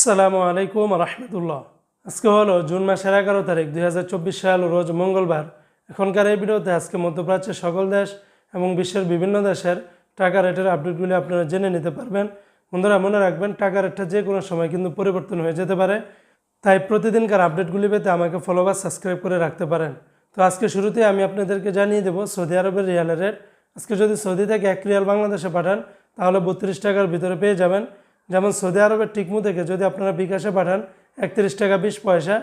আসসালামু আলাইকুম রহমতুল্লাহ। আজকে হলো জুন মাসের এগারো তারিখ, দুই হাজার চব্বিশ সাল, রোজ মঙ্গলবার। এখনকার এই ভিডিওতে আজকে মধ্যপ্রাচ্যের সকল দেশ এবং বিশ্বের বিভিন্ন দেশের টাকা রেটের আপডেটগুলি আপনারা জেনে নিতে পারবেন। বন্ধুরা, মনে রাখবেন, টাকা রেটটা যে কোনো সময় কিন্তু পরিবর্তন হয়ে যেতে পারে। তাই প্রতিদিনকার আপডেটগুলি পেতে আমাকে ফলো বা সাবস্ক্রাইব করে রাখতে পারেন। তো আজকে শুরুতে আমি আপনাদেরকে জানিয়ে দেবো, সৌদি আরবের রিয়ালের রেট। আজকে যদি সৌদি থেকে এক রিয়াল বাংলাদেশে পাঠান, তাহলে বত্রিশ টাকার ভিতরে পেয়ে যাবেন। যেমন সৌদি আরবের টিকমু থেকে যদি আপনারা বিকাশে পাঠান একত্রিশ টাকা বিশ পয়সা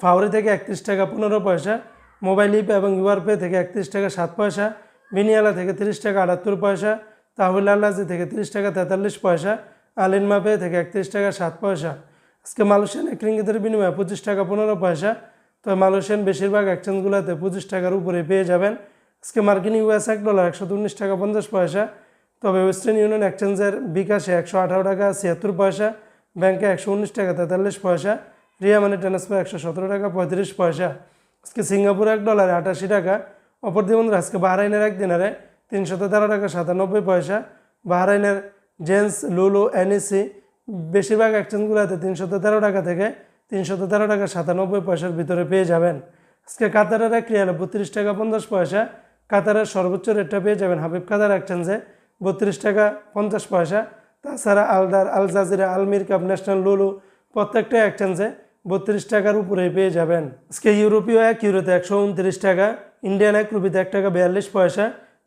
ফাউরি থেকে একত্রিশ টাকা পনেরো পয়সা, মোবাইল ইপ এবং ইউআরপে থেকে একত্রিশ টাকা সাত পয়সা বিনিয়ালা থেকে তিরিশ টাকা আটাত্তর পয়সা, তাহলে আল্লাজি থেকে তিরিশ টাকা তেতাল্লিশ পয়সা আলিনমা পে থেকে একত্রিশ টাকা সাত পয়সা। আজকে মালয়েশিয়ান এক রিঙ্গিতের বিনিময়ে পঁচিশ টাকা পনেরো পয়সা, তো মালয়েশিয়ান বেশিরভাগ এক্সচেঞ্জগুলোতে পঁচিশ টাকার উপরে পেয়ে যাবেন। আজকে মার্কিন ইউএস এক ডলার একশো উনিশ টাকা পঞ্চাশ পয়সা তবে ওয়েস্টার্ন ইউনিয়ন এক্সচেঞ্জের বিকাশে একশো আঠারো টাকা, ছিয়াত্তর পয়সা, ব্যাংকে একশো উনিশ টাকা, তেতাল্লিশ পয়সা, রিয়া মানি ট্রান্সফার একশো সতেরো টাকা, পঁয়ত্রিশ পয়সা। আজকে সিঙ্গাপুর এক ডলারে আটাশি টাকা অপর বন্ধুরা আজকে বাহরাইনের এক দিনারে তিনশত তেরো টাকা, সাতানব্বই পয়সা। বাহরাইনের জেন্স লুলু, এনইসি বেশিরভাগ এক্সচেঞ্জগুলোতে তিনশত তেরো টাকা থেকে তিনশত তেরো টাকা, সাতানব্বই পয়সার ভিতরে পেয়ে যাবেন। আজকে কাতারের এক রিয়ালে বত্রিশ টাকা, পঞ্চাশ পয়সা। কাতারের সর্বোচ্চ রেটটা পেয়ে যাবেন হাবিব কাতার এক্সচেঞ্জে। বত্রিশ টাকা পঞ্চাশ পয়সা। তাছাড়া আলদার আল জাজিরা আলমির কাপ, ন্যাশনাল লুলু প্রত্যেকটা এক্সচেঞ্জে বত্রিশ টাকার উপরেই পেয়ে যাবেন। আজকে ইউরোপীয় এক ইউরোতে একশো উনত্রিশ টাকা, ইন্ডিয়ান এক রুপিতে এক টাকা বিয়াল্লিশ পয়সা,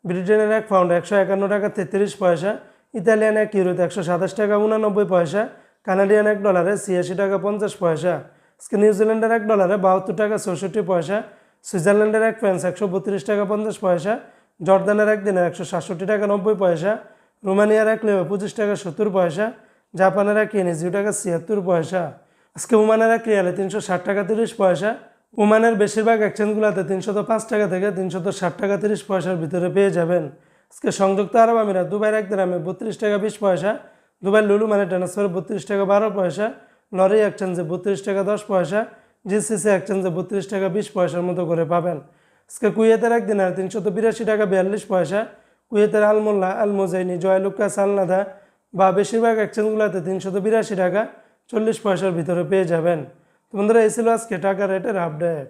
ব্রিটেনের এক পাউন্ড একশো একান্ন টাকা তেত্রিশ পয়সা, ইতালিয়ান এক ইউরোতে একশো সাতাশ টাকা উনানব্বই পয়সা, কানাডিয়ান এক ডলারে ছিয়াশি টাকা পঞ্চাশ পয়সা। আজকে নিউজিল্যান্ডের এক ডলারে বাহাত্তর টাকা চৌষট্টি পয়সা, সুইজারল্যান্ডের এক ফ্রান্স একশো বত্রিশ টাকা পঞ্চাশ পয়সা জর্দানের এক দিনে একশো সাতষট্টি টাকা নব্বই পয়সা, রোমানিয়ার এক লেবে পঁচিশ টাকা সত্তর পয়সা, জাপানের এক ইয়েনে জিরো টাকা ছিয়াত্তর পয়সা। আজকে ওমানের এক রিয়ালে তিনশো ষাট টাকা তিরিশ পয়সা। ওমানের বেশিরভাগ এক্সচেঞ্জগুলোতে তিনশত পাঁচ টাকা থেকে তিনশত ষাট টাকা তিরিশ পয়সার ভিতরে পেয়ে যাবেন। আজকে সংযুক্ত আরব আমিরাত, দুবাইয়ের এক দিনামে বত্রিশ টাকা বিশ পয়সা দুবাই লুলু মানে ট্রান্সফার বত্রিশ টাকা বারো পয়সা লরি এক্সচেঞ্জে বত্রিশ টাকা দশ পয়সা জিসিসি এক্সচেঞ্জে বত্রিশ টাকা বিশ পয়সার মতো করে পাবেন। আজকে কুয়েতের এক দিনার তিনশত বিরাশি টাকা বিয়াল্লিশ পয়সা। কুয়েতের আলমোল্লা, আলমোজাইনি জয়লুক্কাস আলনাদা বা বেশিরভাগ এক্সচেঞ্জগুলোতে তিনশত বিরাশি টাকা চল্লিশ পয়সার ভিতরে পেয়ে যাবেন। তো বন্ধুরা, এই ছিল আজকে টাকা রেটের আপডেট